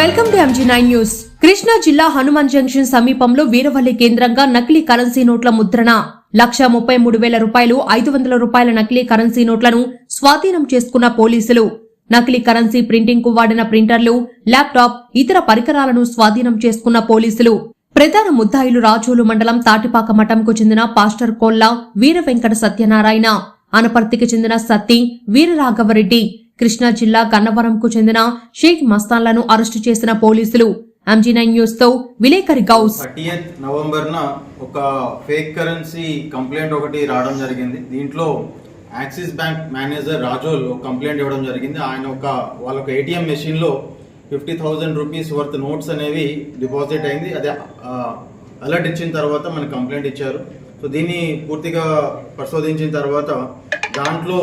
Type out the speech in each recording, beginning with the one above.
Welcome to MG nine news. Krishna జిల్లా Hanuman junction సమీపంలో వీరవల్లి కేంద్రంగా నకిలీ కరెన్సీ నోట్ల ముద్రణ. లక్ష ముప్పై మూడు వేల రూపాయలు ఐదు వందల రూపాయల నకిలీ కరెన్సీ నోట్లను స్వాధీనం చేసుకున్న పోలీసులు. నకిలీ కరెన్సీ ప్రింటింగ్కు వాడిన ప్రింటర్లు ల్యాప్టాప్ ఇతర పరికరాలను స్వాధీనం చేసుకున్న పోలీసులు. ప్రధాన ముద్దాయిలు రాజోలు మండలం తాటిపాక మఠంకు చెందిన పాస్టర్ కోల్ల వీర వెంకట సత్యనారాయణ అనపర్తికి చెందిన సత్తి వీరరాఘవరెడ్డి కృష్ణా జిల్లా గన్నవరంకు చెందిన షేక్ మస్తాన్లను అరెస్టు చేసిన పోలీసులు. ఎంజీ నైన్ న్యూస్తో విలేకరి గౌస్. థర్టీయత్ నవంబర్న ఒక ఫేక్ కరెన్సీ కంప్లైంట్ ఒకటి రావడం జరిగింది. దీంట్లో Axis bank manager Razole complaint ఇవ్వడం జరిగింది. ఆయన ఒక వాళ్ళ ఒక ఏటీఎం మెషిన్లో fifty thousand rupees worth notes అనేవి డిపాజిట్ అయింది. అదే అలర్ట్ ఇచ్చిన తర్వాత మనకి కంప్లైంట్ ఇచ్చారు. సో దీన్ని పూర్తిగా పరిశోధించిన తర్వాత దాంట్లో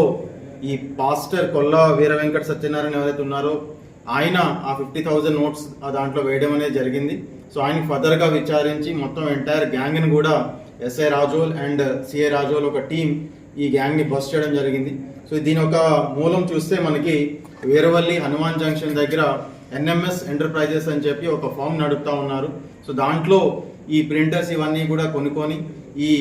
ఈ పాస్టర్ కొల్ల వీర వెంకట సత్యనారాయణ ఎవరైతే ఉన్నారో ఆయన ఆ ఫిఫ్టీ థౌజండ్ నోట్స్ దాంట్లో వేయడం అనేది జరిగింది. సో ఆయన ఫర్దర్గా విచారించి మొత్తం ఎంటైర్ గ్యాంగ్ని కూడా SI Razole and CA Razole ఒక టీం ఈ గ్యాంగ్ని బస్ చేయడం జరిగింది. సో దీని ఒక మూలం చూస్తే మనకి వీరవల్లి హనుమాన్ జంక్షన్ దగ్గర ఎన్ఎంఎస్ ఎంటర్ప్రైజెస్ అని చెప్పి ఒక ఫామ్ నడుపుతా ఉన్నారు. సో దాంట్లో ఈ ప్రింటర్స్ ఇవన్నీ కూడా కొనుక్కొని ఈ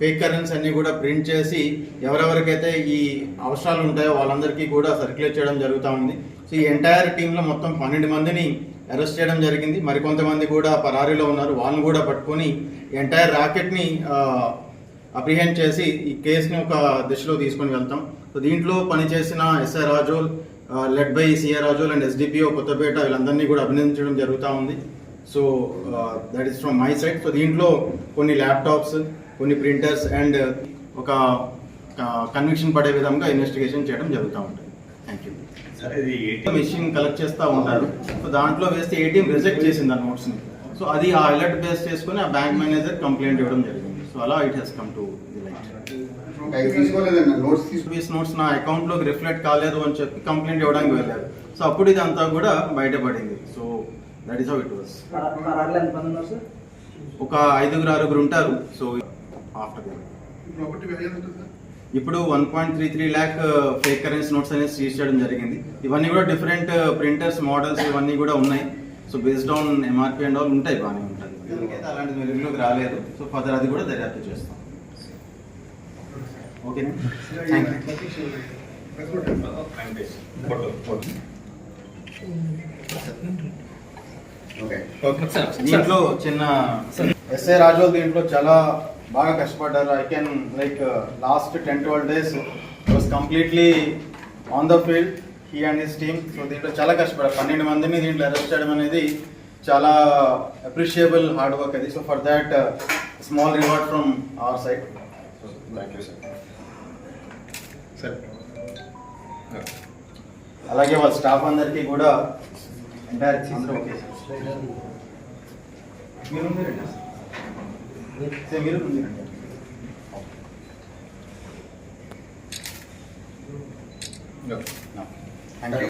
ఫేక్ కరెన్సీ అన్ని కూడా ప్రింట్ చేసి ఎవరెవరికైతే ఈ అవసరాలు ఉంటాయో వాళ్ళందరికీ కూడా సర్క్యులేట్ చేయడం జరుగుతూ ఉంది. సో ఈ ఎంటైర్ టీంలో మొత్తం పన్నెండు మందిని అరెస్ట్ చేయడం జరిగింది. మరికొంతమంది కూడా పరారీలో ఉన్నారు. వాళ్ళని కూడా పట్టుకొని ఎంటైర్ ర్యాకెట్ని అప్రిహెండ్ చేసి ఈ కేసుని ఒక దిశలో తీసుకొని వెళ్తాం. సో దీంట్లో పనిచేసిన SI Razole led by CR Razole and SDPO Kothapeta వీళ్ళందరినీ కూడా అభినందించడం జరుగుతూ ఉంది. So that is from my side so దీంట్లో కొన్ని ల్యాప్టాప్స్ కొన్ని ప్రింటర్స్ అండ్ ఒక కన్విక్షన్ పడే విధంగా ఇన్వెస్టిగేషన్ చేయడం జరుగుతూ ఉంటుంది. థ్యాంక్ యూ సరే ఇది మెషిన్ కలెక్ట్ చేస్తూ ఉంటారు. సో దాంట్లో వేస్తే ఏటీఎం రిజెక్ట్ చేసింది ఆ నోట్స్ని సో అది ఆ అలర్ట్ బేస్ చేసుకుని ఆ బ్యాంక్ మేనేజర్ కంప్లైంట్ ఇవ్వడం జరిగింది. సో అలా it has come to the light అవి తీసుకోలేదన్న నోట్స్ నా అకౌంట్లోకి రిఫ్లెక్ట్ కాలేదు అని చెప్పి కంప్లైంట్ ఇవ్వడానికి వెళ్ళారు. సో అప్పుడు ఇది అంతా కూడా బయటపడింది. So that is how it was ఒక ఐదుగురు ఆరుగురు ఉంటారు. సో ఆఫ్టర్ ఇప్పుడు one point three three lakh fake currency notes అనేది సీజ్ చేయడం జరిగింది. ఇవన్నీ కూడా డిఫరెంట్ ప్రింటర్స్ మోడల్స్ ఇవన్నీ కూడా ఉన్నాయి. So based on MRP and all ఉంటాయి బాగానే ఉంటుంది దీనికైతే అలాంటి వెలుగులోకి రాలేదు? సో ఫర్దర్ అది కూడా దర్యాప్తు చేస్తాం. ఓకేనా ఓకే దీంట్లో చిన్న ఎస్ఐ రాజు దీంట్లో చాలా బాగా కష్టపడ్డారు. I can like last ten twelve days was completely on the field he and his team so దీంట్లో చాలా కష్టపడ్డారు. పన్నెండు మందిని దీంట్లో అరెస్ట్ చేయడం అనేది చాలా అప్రిషియబుల్ హార్డ్ వర్క్ అది. So for that small reward from our side thank you sir sir అలాగే వాళ్ళ స్టాఫ్ అందరికీ కూడా ఎంటైర్ అందరూ ఓకే మీరు ఉందిరండి సార్ మీరు ఉందిరండి ఓకే థ్యాంక్ యూ